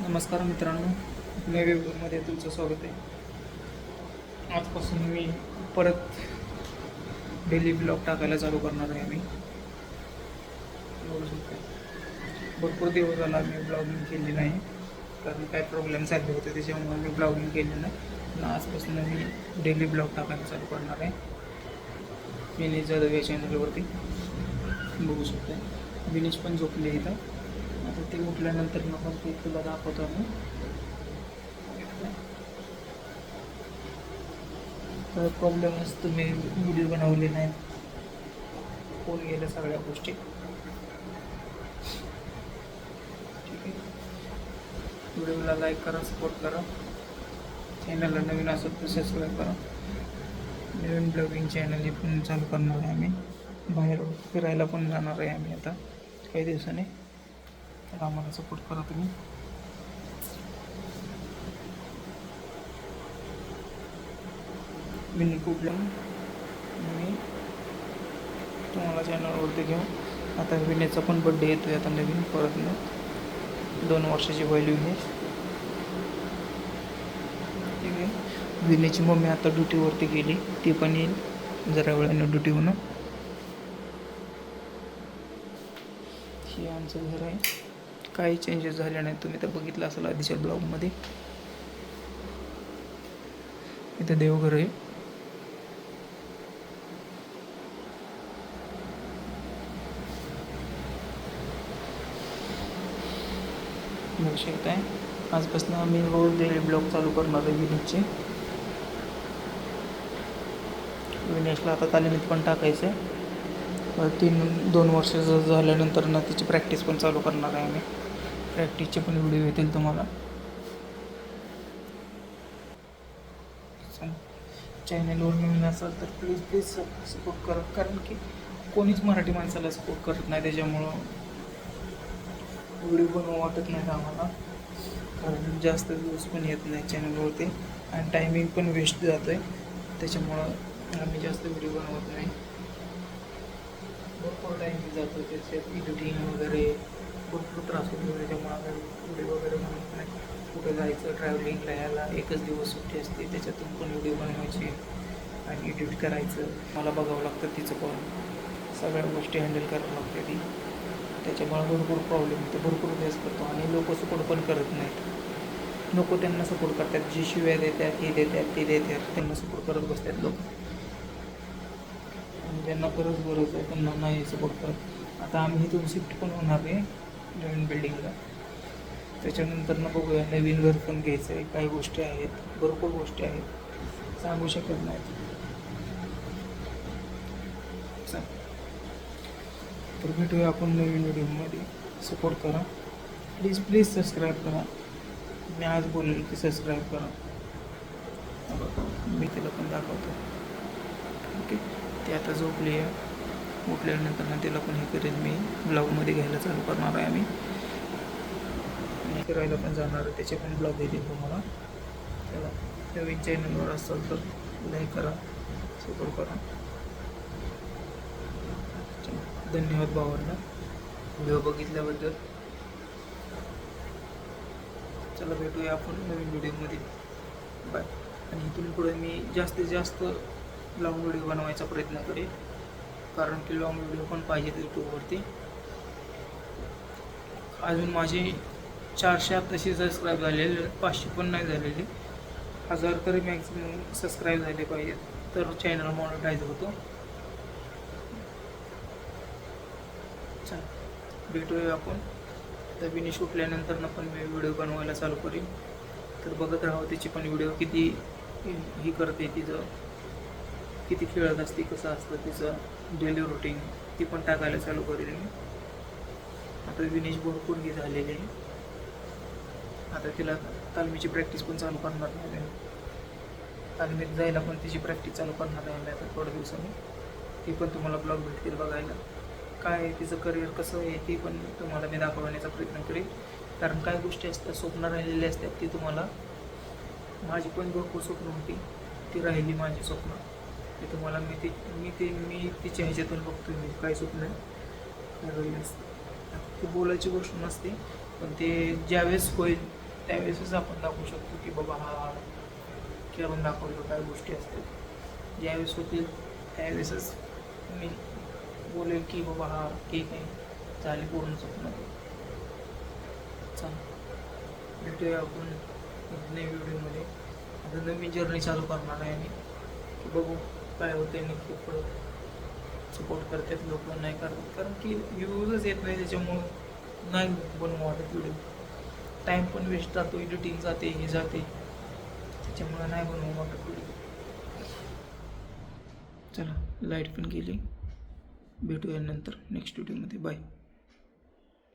नमस्कार मित्रांनो नव्या तुमचं स्वागत आहे. आजपासून मी परत डेली ब्लॉग टाकायला चालू करणार आहे मी बघू शकता. भरपूर दिवस झाला मी ब्लॉगिंग केली नाही कारण काय प्रॉब्लेम झाले होते त्याच्यामुळे मी ब्लॉगिंग केली नाही. पण आजपासून मी डेली ब्लॉग टाकायला चालू करणार आहे. विनेश जाधव या चॅनलवरती बघू शकता. विनेश पण झोपले इथं. आता ते उठल्यानंतर मग ते तुला दाखवतो आम्ही. तर प्रॉब्लेम असतो मी व्हिडिओ बनवले नाही फोन गेल्या सगळ्या गोष्टी. ठीक आहे. व्हिडिओला लाईक करा सपोर्ट करा. चॅनलला नवीन असत तर सबस्क्राईब करा. नवीन ब्लॉगिंग चॅनल हे पण चालू करणार आहे आम्ही. बाहेर फिरायला पण जाणार आहे आम्ही आता. काही दिवसांनी. तर आम्हाला सपोर्ट करा तुम्ही. मी कुठल्या मी तुम्हाला चॅनलवरती घेऊ आता विनेचा पण बड्डे येतोय आता नवीन परत न दोन वर्षाची व्हॅल्यू विनेश ठीक आहे. विनेची मम्मी आता ड्युटीवरती गेली ती पण येईल. जरा वेळाने ड्युटीहून हे आमचं घर आहे. काही चेंजेस झाले नाही तुम्ही तर बघितलं असेल आधीच्या ब्लॉगमध्ये इथं देवघर आहे. बघू शकताय. आजपासून आम्ही रोज डेली ब्लॉग चालू करणार आहे विनेशचे विनेशला आता तालिमीत पण टाकायचं आहे तीन दोन वर्ष झाल्यानंतर ना तिची प्रॅक्टिस पण चालू करणार आहे आम्ही. प्रॅक्टिसचे पण व्हिडिओ येतील तुम्हाला. चॅनलवर नवीन असाल तर प्लीज प्लीज सपोर्ट करा. कारण की कोणीच मराठी माणसाला सपोर्ट करत नाही त्याच्यामुळं व्हिडिओ बनवू वाटत नाही आम्हाला. कारण जास्त व्ह्यूज पण येत नाही चॅनलवरती आणि टायमिंग पण वेस्ट जातो आहे त्याच्यामुळं आम्ही जास्त व्हिडिओ बनवत नाही. भरपूर टाईम जातो त्याच्यात एडिटिंग वगैरे भरपूर त्रास होतो त्याच्यामुळे आम्ही व्हिडिओ वगैरे म्हणत नाही कुठं जायचं ट्रॅव्हलिंगला यायला एकच दिवस सुट्टी असते त्याच्यातून पण व्हिडिओ बनवायचे आणि एडिट करायचं. मला बघावं लागतं तिचं पण. सगळ्या गोष्टी हँडल करावं लागते ती. त्याच्यामुळे भरपूर प्रॉब्लेम येतो भरपूर फेस करतो आणि लोक सपोर्ट पण करत नाहीत. लोक त्यांना सपोर्ट करतात जी शिव्या देतात हे देतात ते देतात त्यांना सपोर्ट करत बसतात लोक. त्यांना परत खरंच गरज आहे त्यांना नाही सपोर्ट करत. आता आम्ही इथून शिफ्ट पण होणार आहे नवीन बिल्डिंगला त्याच्यानंतर ना बघूया नवीन घर पण घ्यायचं आहे काही गोष्टी आहेत भरपूर गोष्टी आहेत. सांगू शकत नाहीत चा- तर भेटूया आपण नवीन व्हिडिओमध्ये सपोर्ट करा. प्लीज प्लीज सबस्क्राईब करा. मी आज बोलेल की सबस्क्राईब करा. मी त्याला पण दाखवतो. ओके ती आता झोपली आहे. उठल्यानंतर ना तिला पण हे करेन मी. ब्लॉगमध्ये घ्यायला चालू करणार आहे आम्ही. आणि फिरायला पण जाणार आहे. त्याचे पण ब्लॉग येतील तुम्हाला. त्याला नवीन चॅनलवर असाल तर लाईक करा. सपोर्ट करा. धन्यवाद भावांना. व्हिडिओ बघितल्याबद्दल. चला भेटूया आपण नवीन व्हिडिओमध्ये बाय आणि इथून पुढे मी जास्तीत जास्त लॉंग व्हिडिओ बनवायचा प्रयत्न करेन कारण की लॉंग व्हिडिओ पण पाहिजेत यूट्यूबवरती अजून माझे चारशे आत्ताशी सबस्क्राईब झालेले पाचशे पण नाही झालेले. हजार तरी मॅक्झिमम सबस्क्राईब झाले पाहिजेत. तर चॅनल मॉनिटाईज होतो. चला भेटूया आपण. तर विनिश उठल्यानंतर पण मी व्हिडिओ बनवायला चालू करीन. तर बघत राहा त्याची पण व्हिडिओ किती ही करते तिचं. किती खेळत असते कसं असतं तिचं डेली रुटीन ती पण टाकायला चालू करेल. मी आता विनेश भरपूर हे झालेली आहे. आता तिला तालमीची प्रॅक्टिस पण चालू करणार नाही तालमीत जायला पण तिची प्रॅक्टिस चालू करणार आहे मी आता थोड्या दिवसांनी. ती पण तुम्हाला ब्लॉग भेटतील बघायला. काय आहे तिचं करिअर कसं आहे ते पण तुम्हाला मी दाखवण्याचा प्रयत्न करेन कारण काय गोष्टी असतात स्वप्न राहिलेली असतात ती तुम्हाला माझी पण भरपूर स्वप्न होती. ती राहिली माझी स्वप्न. ते तुम्हाला मी ते मी ते मी तिच्या ह्याच्यातून बघतो मी काय स्वप्न आहे ती बोलायची गोष्ट नसते. पण ते ज्यावेळेस होईल त्यावेळेसच आपण दाखवू शकतो की बाबा हा करून दाखवलं काय गोष्टी असतात. ज्यावेळेस होतील त्यावेळेसच मी बोलेल की बाबा हा ठीक आहे झाली पूर्ण स्वप्न. चला. भेटूया आपण नवीन व्हिडिओमध्ये आता नवीन जर्नी चालू करणार आहे मी. बघू. काय होते नक्की पुढं सपोर्ट करतात लोक नाही करतात कारण की व्ह्यूजच येत नाही त्याच्यामुळं नाही बनवू वाटत व्हिडिओ टाईम पण वेस्ट जातो एडिटिंग जाते हे जाते. त्याच्यामुळं नाही बनवू वाटत व्हिडिओ चला लाइट पण गेली. भेटूया नंतर नेक्स्ट व्हिडिओमध्ये बाय